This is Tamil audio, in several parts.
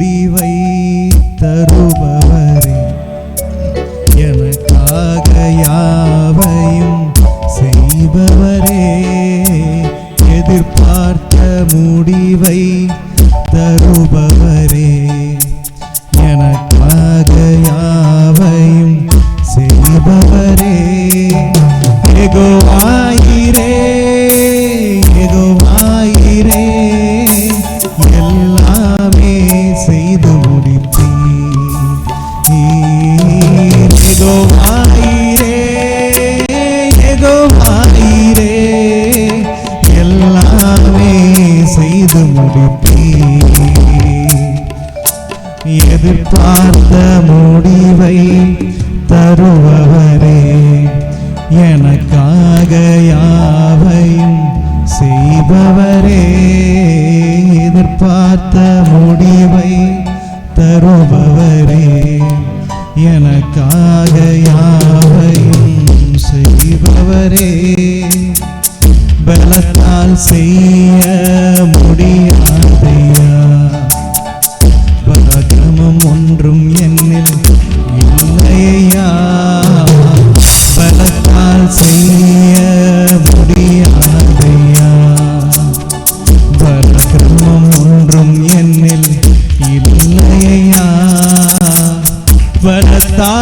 முடிவை தருபவரே எனக்காக யாவையும் செய்பவரே எதிர்பார்த்த முடிவை தருபவரே எனக்காக யாவையும் செய்பவரே. எகோவா எல்லாமே செய்து முடிப்பீர் எகோவாயிரே எகோவாயிரே எல்லாமே செய்து முடிப்பீர் எதிர்பார்த்த முடிவை தருபவரே. எதிர்பார்த்த முடிவை தருபவரே எனக்காக யாவையும் செய்பவரே. பலத்தால் செய்ய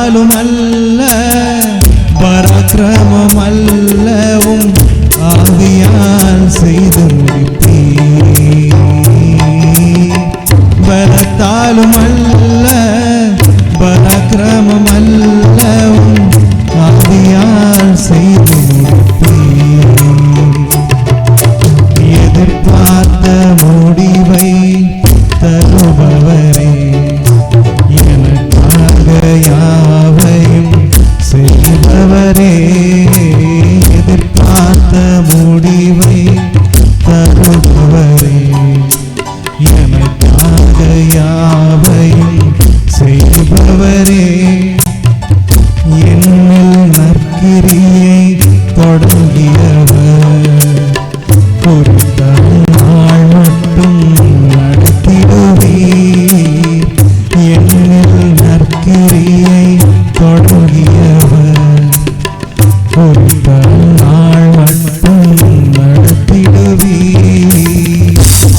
பலத்தாலும் அல்ல பராக்கிரமம் அல்லவும் ஆவியால் செய்து முடிப்பீர். பலத்தாலும் அல்ல செய்பவரே என்னில் நற்கிரியை தொடங்கியவர். குறித்த நாள் மட்டும் நடத்திடுவீர். என்னில் நற்கிரியை தொடங்கியவர். குறித்த நாள் மட்டும்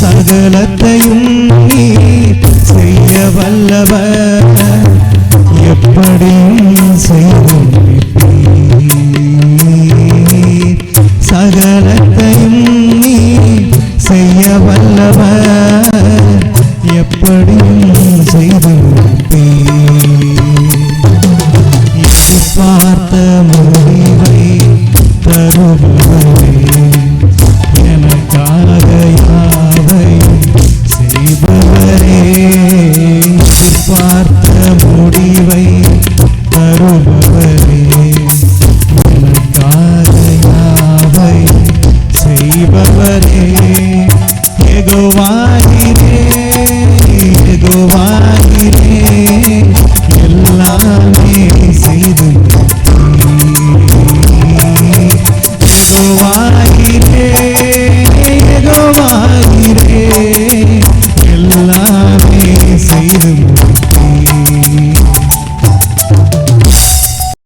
சகலத்தையும் செய்ய வல்லவர். எப்படி செய்து சகலத்தையும் நீ செய்ய வல்லவர். எப்படியும் செய்து பார்த்த முடிவை தருபவரே யாவையும் செய்பவரே எகுவாயிரே